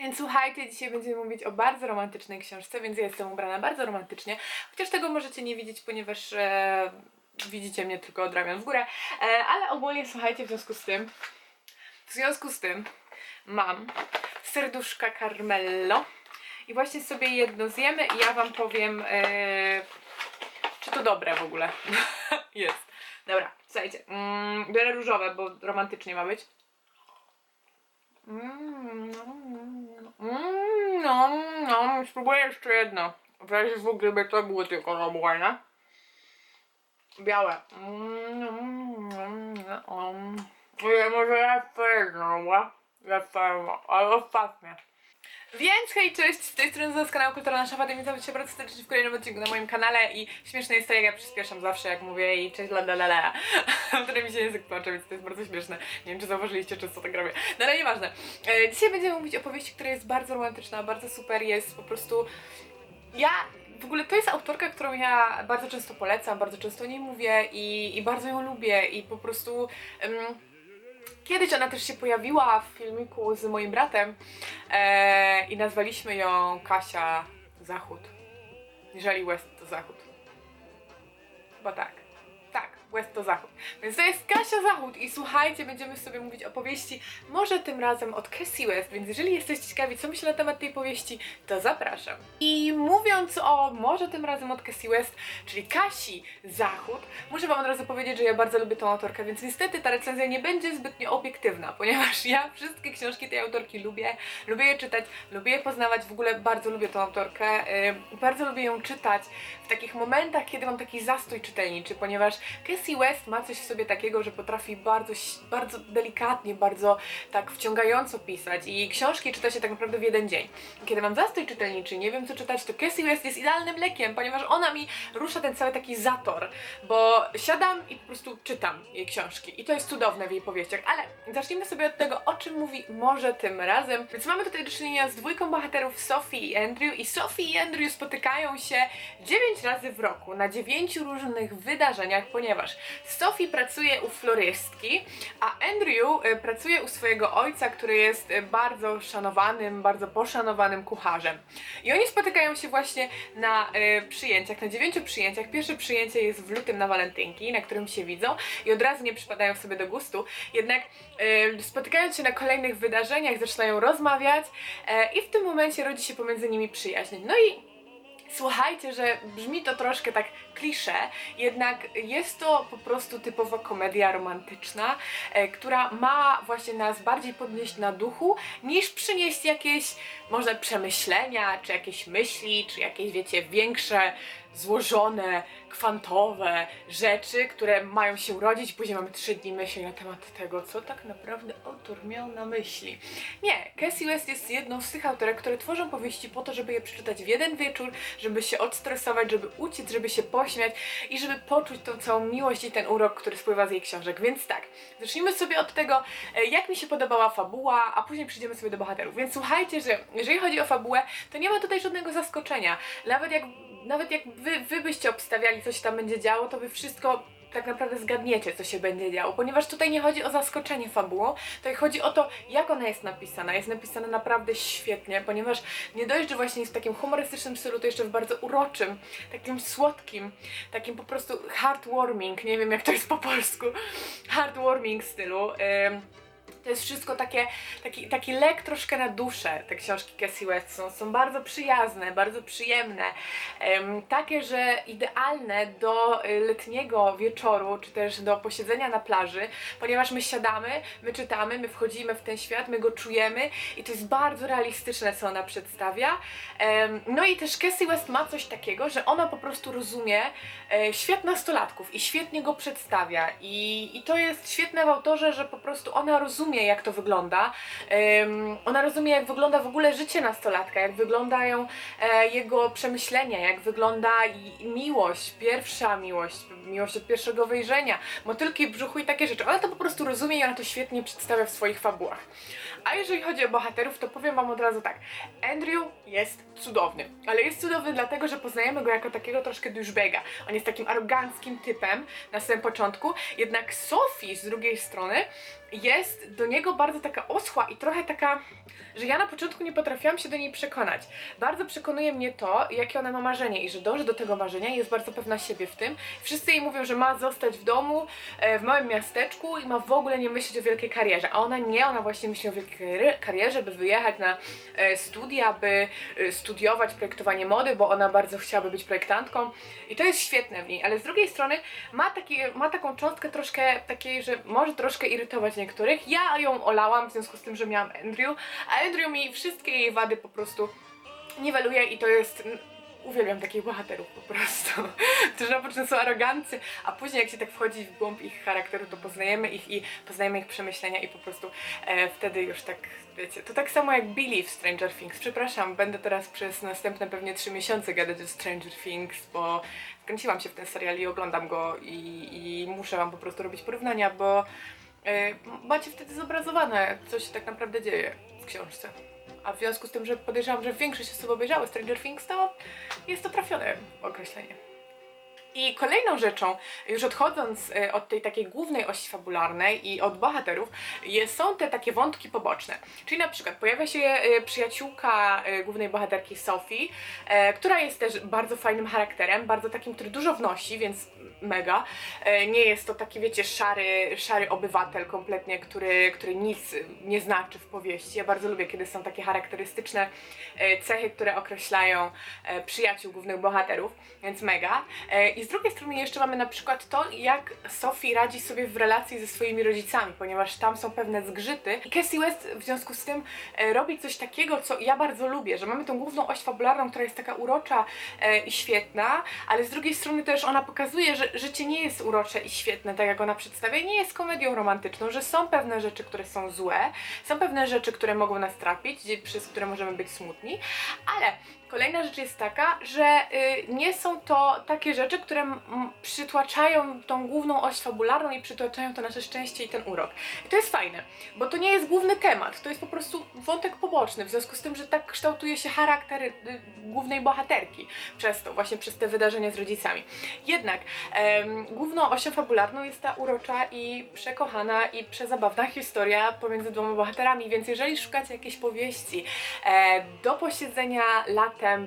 Więc słuchajcie, dzisiaj będziemy mówić o bardzo romantycznej książce, więc ja jestem ubrana bardzo romantycznie. Chociaż tego możecie nie widzieć, ponieważ e, widzicie mnie tylko od ramion w górę. E, ale ogólnie słuchajcie, w związku z tym, w związku z tym mam serduszka Carmello i właśnie sobie jedno zjemy i ja wam powiem, e, czy to dobre w ogóle. Jest. Dobra, słuchajcie, mm, biorę różowe, bo romantycznie ma być. Mm, no, mm, no, no, spróbuję jeszcze jedno. W razie w ogóle by to było tylko robione. Białe. Mm, mm, mm, mm. Nie, może jeszcze jedno, dobra? Jeszcze jedno, ale ostatnie. Więc hej, cześć, z tej strony z kanału Kultura Nasza Fata, witam cię bardzo serdecznie w kolejnym odcinku na moim kanale i śmieszne jest to, jak ja przyspieszam zawsze, jak mówię i cześć la la la la, które mi się język płacze, więc to jest bardzo śmieszne. Nie wiem, czy zauważyliście, czy co tak robię. No ale nieważne. E, dzisiaj będziemy mówić o powieści, która jest bardzo romantyczna, bardzo super, jest po prostu... Ja w ogóle to jest autorka, którą ja bardzo często polecam, bardzo często o niej mówię i, i bardzo ją lubię i po prostu... em, Kiedyś ona też się pojawiła w filmiku z moim bratem e, i nazwaliśmy ją Kasia Zachód. Jeżeli West to Zachód. Chyba tak. West to Zachód. Więc to jest Kasia Zachód i słuchajcie, będziemy sobie mówić o powieści, może tym razem od Cassie West, więc jeżeli jesteście ciekawi, co myślę na temat tej powieści, to zapraszam. I mówiąc o może tym razem od Cassie West, czyli Kasi Zachód, muszę wam od razu powiedzieć, że ja bardzo lubię tą autorkę, więc niestety ta recenzja nie będzie zbytnio obiektywna, ponieważ ja wszystkie książki tej autorki lubię, lubię je czytać, lubię je poznawać, w ogóle bardzo lubię tą autorkę, yy, bardzo lubię ją czytać w takich momentach, kiedy mam taki zastój czytelniczy, ponieważ Cassie West ma coś w sobie takiego, że potrafi bardzo, bardzo delikatnie, bardzo tak wciągająco pisać i książki czyta się tak naprawdę w jeden dzień. Kiedy mam zastój czytelniczy, nie wiem co czytać, to Cassie West jest idealnym lekiem, ponieważ ona mi rusza ten cały taki zator, bo siadam i po prostu czytam jej książki i to jest cudowne w jej powieściach, ale zacznijmy sobie od tego, o czym mówi może tym razem. Więc mamy tutaj do czynienia z dwójką bohaterów Sophie i Andrew i Sophie i Andrew spotykają się 9 razy w roku na dziewięciu różnych wydarzeniach, ponieważ Sophie pracuje u florystki, a Andrew e, pracuje u swojego ojca, który jest e, bardzo szanowanym, bardzo poszanowanym kucharzem. I oni spotykają się właśnie na e, przyjęciach, na dziewięciu przyjęciach. Pierwsze przyjęcie jest w lutym na walentynki, na którym się widzą i od razu nie przypadają sobie do gustu. Jednak spotykając się na kolejnych wydarzeniach, zaczynają rozmawiać i w tym momencie rodzi się pomiędzy nimi przyjaźń. No i Słuchajcie, że brzmi to troszkę tak klisze, jednak jest to po prostu typowa komedia romantyczna, e, która ma właśnie nas bardziej podnieść na duchu, niż przynieść jakieś może przemyślenia, czy jakieś myśli, czy jakieś, wiecie, większe, złożone, kwantowe rzeczy, które mają się urodzić. Później mamy trzy dni myśli na temat tego, co tak naprawdę autor miał na myśli. Nie, Cassie West jest jedną z tych autorek, które tworzą powieści po to, żeby je przeczytać w jeden wieczór, żeby się odstresować, żeby uciec, żeby się pośmiać i żeby poczuć tą całą miłość i ten urok, który spływa z jej książek. Więc tak, zacznijmy sobie od tego, e, jak mi się podobała fabuła, a później przejdziemy sobie do bohaterów. Więc słuchajcie, że jeżeli chodzi o fabułę, to nie ma tutaj żadnego zaskoczenia. Nawet jak, nawet jak wy, wy byście obstawiali, co się tam będzie działo, to wy wszystko tak naprawdę zgadniecie, co się będzie działo, ponieważ tutaj nie chodzi o zaskoczenie fabułą, tutaj chodzi o to, jak ona jest napisana. Jest napisana naprawdę świetnie, ponieważ nie dość, że właśnie jest w takim humorystycznym stylu, to jeszcze w bardzo uroczym, takim słodkim, takim po prostu heartwarming, nie wiem jak to jest po polsku, heartwarming stylu. Ym, to jest wszystko takie, taki, taki lek troszkę na duszę, te książki Cassie West są, są bardzo przyjazne, bardzo przyjemne, em, takie, że idealne do y, letniego wieczoru, czy też do posiedzenia na plaży, ponieważ my siadamy, my czytamy, my wchodzimy w ten świat, my go czujemy i to jest bardzo realistyczne, co ona przedstawia. Em, no i też Cassie West ma coś takiego, że ona po prostu rozumie e, świat nastolatków i świetnie go przedstawia. I, i to jest świetne w autorze, że po prostu ona rozumie, jak to wygląda. Ona rozumie, jak wygląda w ogóle życie nastolatka, jak wyglądają e, jego przemyślenia, jak wygląda miłość, pierwsza miłość, miłość od pierwszego wejrzenia, motylki w brzuchu i takie rzeczy. Ona to po prostu rozumie i ona to świetnie przedstawia w swoich fabułach. A jeżeli chodzi o bohaterów, to powiem wam od razu tak. Andrew jest cudowny, ale jest cudowny dlatego, że poznajemy go jako takiego troszkę douchebaga. On jest takim aroganckim typem na samym początku, jednak Sophie z drugiej strony jest do niego bardzo taka oschła i trochę taka, że ja na początku nie potrafiłam się do niej przekonać. Bardzo przekonuje mnie to, jakie ona ma marzenie i że dąży do tego marzenia i jest bardzo pewna siebie w tym. Wszyscy jej mówią, że ma zostać w domu, e, w małym miasteczku i ma w ogóle nie myśleć o wielkiej karierze, a ona nie, ona właśnie myśli o wielkiej karierze, by wyjechać na e, studia, by e, studiować projektowanie mody, bo ona bardzo chciałaby być projektantką i to jest świetne w niej, ale z drugiej strony ma, taki, ma taką cząstkę troszkę takiej, że może troszkę irytować niektórych. Ja ją olałam w związku z tym, że miałam Andrew, a Andrew mi wszystkie jej wady po prostu niweluje i to jest... Uwielbiam takich bohaterów po prostu, którzy na początku są arogancy, a później jak się tak wchodzi w głąb ich charakteru, to poznajemy ich i poznajemy ich przemyślenia i po prostu e, wtedy już tak, wiecie, to tak samo jak Billy w Stranger Things. Przepraszam, będę teraz przez następne pewnie trzy miesiące gadać o Stranger Things, bo wkręciłam się w ten serial i oglądam go i, i muszę wam po prostu robić porównania, bo macie wtedy zobrazowane, co się tak naprawdę dzieje w książce. A w związku z tym, że podejrzewam, że większość osób obejrzało Stranger Things, to jest to trafione określenie. I kolejną rzeczą, już odchodząc e, od tej takiej głównej osi fabularnej i od bohaterów, są te takie wątki poboczne. Czyli na przykład pojawia się e, przyjaciółka e, głównej bohaterki Sophie, która jest też bardzo fajnym charakterem, bardzo takim, który dużo wnosi, więc mega. Nie jest to taki, wiecie, szary, szary obywatel kompletnie, który, który nic nie znaczy w powieści. Ja bardzo lubię, kiedy są takie charakterystyczne cechy, które określają przyjaciół głównych bohaterów, więc mega. I z drugiej strony jeszcze mamy na przykład to, jak Sophie radzi sobie w relacji ze swoimi rodzicami, ponieważ tam są pewne zgrzyty. I Cassie West w związku z tym e, robi coś takiego, co ja bardzo lubię, że mamy tą główną oś fabularną, która jest taka urocza e, i świetna, ale z drugiej strony też ona pokazuje, że życie nie jest urocze i świetne, tak jak ona przedstawia, nie jest komedią romantyczną, że są pewne rzeczy, które są złe, są pewne rzeczy, które mogą nas trapić, przez które możemy być smutni, ale kolejna rzecz jest taka, że y, nie są to takie rzeczy, które przytłaczają tą główną oś fabularną i przytłaczają to nasze szczęście i ten urok. I to jest fajne, bo to nie jest główny temat, to jest po prostu wątek poboczny, w związku z tym, że tak kształtuje się charakter y, głównej bohaterki przez to, właśnie przez te wydarzenia z rodzicami. Jednak em, główną osią fabularną jest ta urocza i przekochana i przezabawna historia pomiędzy dwoma bohaterami, więc jeżeli szukacie jakiejś powieści e, do posiedzenia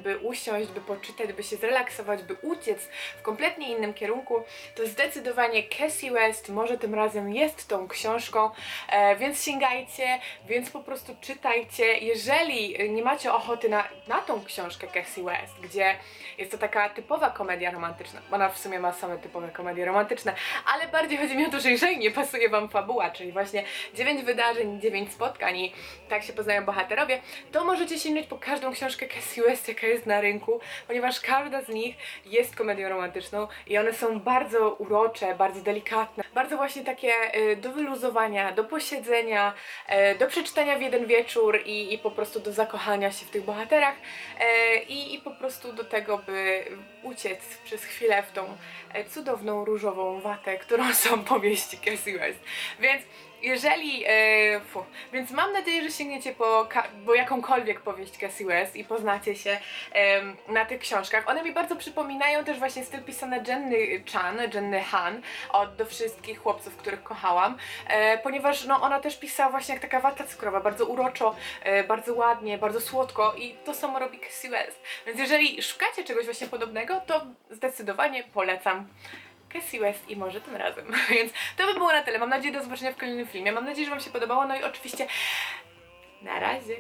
by usiąść, by poczytać, by się zrelaksować, by uciec w kompletnie innym kierunku, to zdecydowanie Cassie West może tym razem jest tą książką, e, więc sięgajcie, więc po prostu czytajcie. Jeżeli nie macie ochoty na, na tą książkę Cassie West, gdzie jest to taka typowa komedia romantyczna, ona w sumie ma same typowe komedie romantyczne, ale bardziej chodzi mi o to, że jeżeli nie pasuje Wam fabuła, czyli właśnie 9 wydarzeń, 9 spotkań i tak się poznają bohaterowie, to możecie sięgnąć po każdą książkę Cassie West, jaka jest na rynku, ponieważ każda z nich jest komedią romantyczną i one są bardzo urocze, bardzo delikatne, bardzo właśnie takie y, do wyluzowania, do posiedzenia, e, do przeczytania w jeden wieczór i, i po prostu do zakochania się w tych bohaterach e, i, i po prostu do tego, by uciec przez chwilę w tą cudowną różową watę, którą są powieści Cassie West. Więc jeżeli, fu, więc mam nadzieję, że sięgniecie po, po jakąkolwiek powieść Cassie West i poznacie się em, na tych książkach. One mi bardzo przypominają też właśnie styl pisany Jenny Chan, Jenny Han, od do wszystkich chłopców, których kochałam, e, ponieważ no, ona też pisała właśnie jak taka wata cukrowa, bardzo uroczo, e, bardzo ładnie, bardzo słodko i to samo robi Cassie West. Więc jeżeli szukacie czegoś właśnie podobnego, to zdecydowanie polecam Cassie West i może tym razem. Więc to by było na tyle. Mam nadzieję do zobaczenia w kolejnym filmie. Mam nadzieję, że Wam się podobało. No i oczywiście na razie.